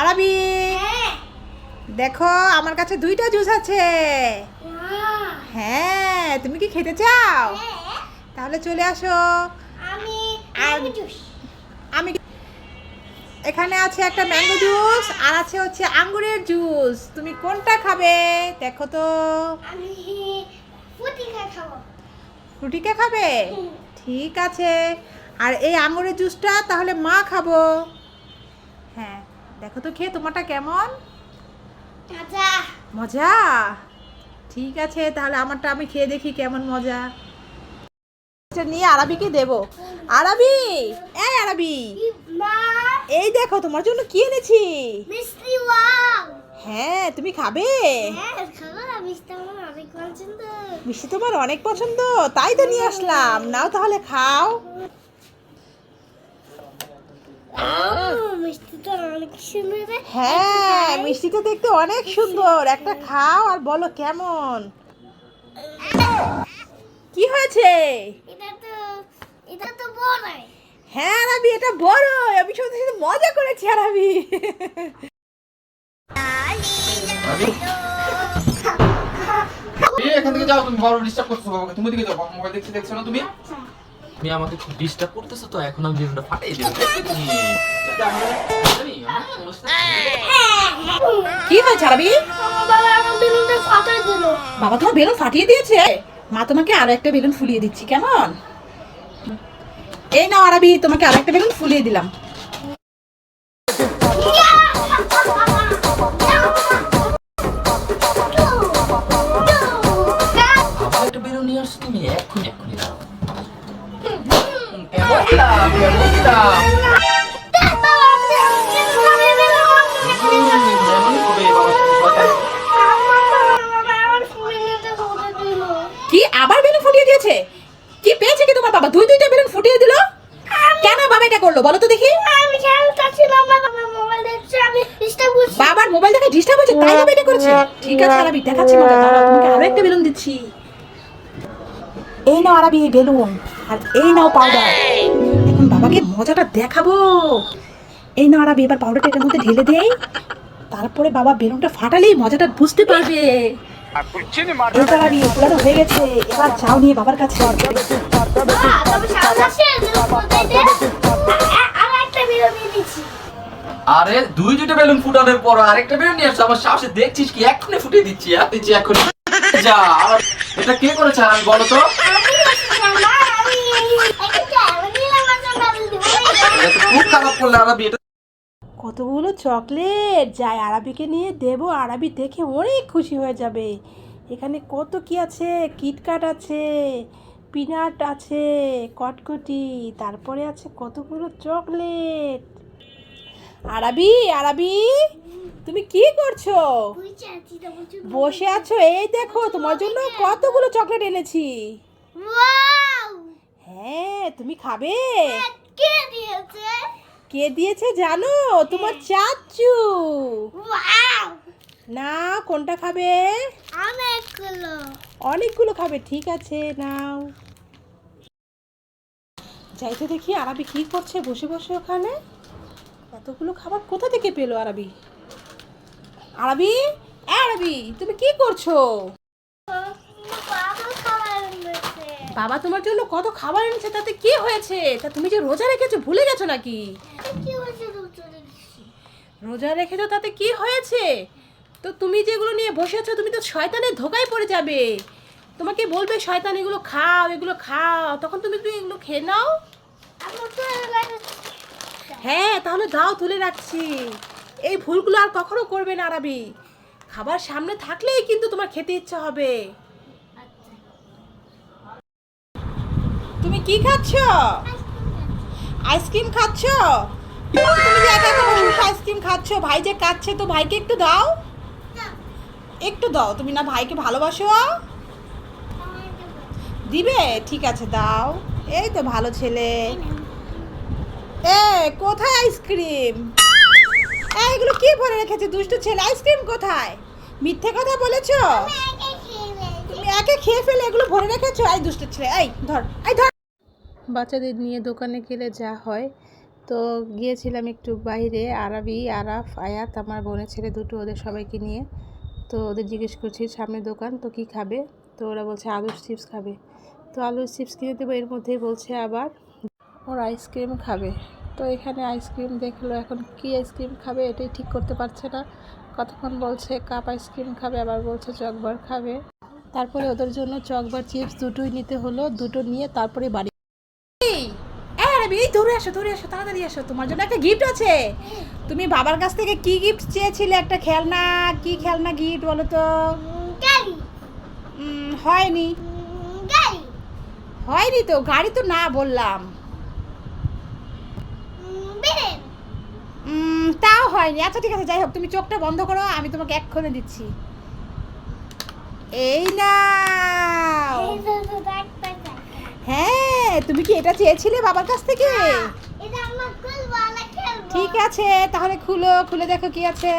আরাবি দেখো আমার কাছে দুইটা জুস আছে। হ্যাঁ। তুমি কি খেতে চাও? তাহলে চলে আসো। আমি এখানে আছে একটা ম্যাঙ্গো জুস আর আছে হচ্ছে আঙ্গুরের জুস। তুমি কোনটা খাবে? দেখো তো। খাই খাব। ফ্রুটিকে খাবে? ঠিক আছে। আর এই আঙ্গুরের জুসটা তাহলে মা খাব। হ্যাঁ দেখো তো খেয়ে তোমারটা কেমন? মজা। ঠিক আছে তাহলে আমারটা আমি খেয়ে দেখি কেমন মজা। নিয়ে আরবিকে দেব। আরবি! এই আরবি! এই দেখো তোমার জন্য কি এনেছি? মিষ্টি হ্যাঁ তুমি খাবে? হ্যাঁ মিষ্টি তোমার অনেক পছন্দ তাই তো নিয়ে আসলাম। নাও তাহলে খাও আহ, মিষ্টিটা অনেক সুন্দর। হ্যাঁ মিষ্টিটা দেখতে অনেক সুন্দর। একটা খাও আর বলো কেমন? কি হয়েছে? এটা তো এটা তো বড় হ্যাঁ আরবি এটা বড় আমি সত্যি সত্যি মজা করেছি আরবি এই এখান থেকে যাও তুমি বড় ডিস্টার্ব করছ বাবাকে। তুমি দিকে যাও মোবাইল দেখছি দেখছ না তুমি? তুমি আমাকে খুব ডিস্টার্ব করতেছো তো এখন আমি বেলুনটা ফাটিয়ে দেবো। কি। হয়েছে আরবি? বাবা ফাটাই তোমার বেলুন ফাটিয়ে দিয়েছে? মা তোমাকে আরও একটা বেলুন ফুলিয়ে দিচ্ছি কেমন? এই নাও আরবি তোমাকে আরও একটা বেলুন ফুলিয়ে দিলাম। আবার একটা বেলুন নিয়ে আসছো তুমি? এক্ষুনি এক্ষুনি দাও হবে বাবার কি? আবার বেলুন ফুটিয়ে দিয়েছে? কি পেয়েছে কি তোমার বাবা? দুই দুইটা বেলুন ফুটিয়ে দিল? কেন বাবা এটা করল? বলো তো দেখি। আমি খেলতেছিলাম বাবা মোবাইল দেখছি আমি ডিস্টার্ব করছি বাবার মোবাইল দেখে ডিস্টার্ব হয়েছে তাই বাবা এটা করেছে? ঠিক আছে আরবি দেখাচ্ছি মজা তোমাকে আরও একটা বেলুন দিচ্ছি। এই নাও আরবি এই বেলুন। আর এই নাও পাউডার এখন বাবাকে মজাটা দেখাবো। এই নাও আরবি, এবার পাউডারটা এটার মধ্যে ঢেলে দেই। তারপরে বাবা বেলুনটা ফাটালেই মজাটা বুঝতে পারবে। এবার আরবি এগুলো হয়ে গেছে। এবার যাও নিয়ে বাবার কাছে। আর আরে দুই দুটো বেলুন ফুটানোর পর আরেকটা বেলুন নিয়ে আসছো আমার সাহসে দেখছিস কি? এক্ষুনি ফুটিয়ে দিচ্ছি হ্যাঁ দিচ্ছি এক্ষুনি। যা আর এটা কে করেছে আর আমি বলো তো আমি বলছি, মা, আমি একটা আমি নিলাম আর জন্য আমি দেবো না। খুব খারাপ করলে আর আমি এটা কতগুলো চকলেট? যাই আরাবিকে নিয়ে দেব। আরাবি দেখে অনেক খুশি হয়ে যাবে। এখানে কত কি আছে? কিটকাট আছে পিনাট আছে কটকটি তারপরে আছে কতগুলো চকলেট? আরাবি আরাবি তুমি কি করছ। বসে আছো এই দেখো তোমার জন্য কতগুলো চকলেট এনেছি। হ্যাঁ তুমি খাবে? কে দিয়েছে? কে দিয়েছে জানো? তোমার চাচু। না কোনটা খাবে? অনেকগুলো। অনেকগুলো খাবে ঠিক আছে নাও। যাই তো দেখি আরবি কি করছে বসে বসে ওখানে। এতগুলো খাবার কোথা থেকে পেল আরবি? আরবি? আরবি তুমি কি করছ বাবা খাবার এনেছে। বাবা তোমার জন্য কত খাবার এনেছে তাতে কি হয়েছে? তা তুমি যে রোজা রেখেছো ভুলে গেছো নাকি? রোজা রেখেছো? তাতে কি হয়েছে? তো তুমি যেগুলো নিয়ে বসে আছো তুমি তো শয়তানের ধোকায় পড়ে যাবে। তোমাকে বলবে শয়তান এগুলো খাও এগুলো খাও। তখন তুমি তুমি এগুলো খেয়ে নাও? হ্যাঁ তাহলে দাও তুলে রাখছি। এই ভুলগুলো আর কখনো করবে না আরাবি। খাবার সামনে থাকলেই কিন্তু তোমার খেতে ইচ্ছা হবে। তুমি কি খাচ্ছ? আইসক্রিম খাচ্ছ? তুমি যে একা একা বসে আইসক্রিম খাচ্ছ, ভাই যে কাচ্ছে, তো ভাইকে একটু দাও। একটু দাও, তুমি না ভাইকে ভালোবাসো? দিবে? ঠিক আছে, দাও। এই তো ভালো ছেলে। এ, কোথায় আইসক্রিম? এগুলো কি ভরে রেখেছে? দুষ্টু ছেলে, আইসক্রিম কোথায়? মিথ্যে কথা বলেছ? তুমি একে খেয়ে ফেলে, এগুলো ভরে রেখেছো? এই দুষ্টু ছেলে, এই ধর এই ধর। বাচ্চাদের নিয়ে দোকানে গেলে যা হয়। তো গিয়েছিলাম একটু বাইরে, আরাবি, আরাফ, আয়াত, আমার বোনের ছেলে দুটো, ওদের সবাইকে নিয়ে। তো ওদের জিজ্ঞেস করছি, সামনে দোকান, তো কি খাবে? তো ওরা বলছে, আলুর চিপস খাবে। তো আলুর চিপস কিনে দেবো, এর মধ্যেই বলছে আবার, ওর আইসক্রিম খাবে। তো এখানে আইসক্রিম দেখল, এখন কি আইসক্রিম খাবে এটাই ঠিক করতে পারছে না। কতক্ষণ বলছে, কাপ আইসক্রিম খাবে, আবার বলছে, চকবার খাবে। তারপরে ওদের জন্য চকবার চিপস দুটোই নিতে হলো, দুটো নিয়ে তারপরে বাড়ি আরাবি এই দৌড়ে আসো দৌড়ে আসো তাড়াতাড়ি আসো। তোমার জন্য একটা গিফট আছে। তুমি বাবার কাছ থেকে কি গিফট চেয়েছিলে? একটা খেলনা কি খেলনা গিফট বলো তো? হয়নি। হয়নি তো গাড়ি তো না বললাম। তাও হয়নি। আচ্ছা ঠিক আছে যাই হোক তুমি চোখটা বন্ধ করো আমি তোমাকে এক্ষণে দিচ্ছি। এই নাও এই তো তো একটা গাড়ি। হ্যাঁ তুমি কি এটা চেয়েছিলে বাবার কাছ থেকে? ঠিক আছে তাহলে খুলো খুলে দেখো কি আছে।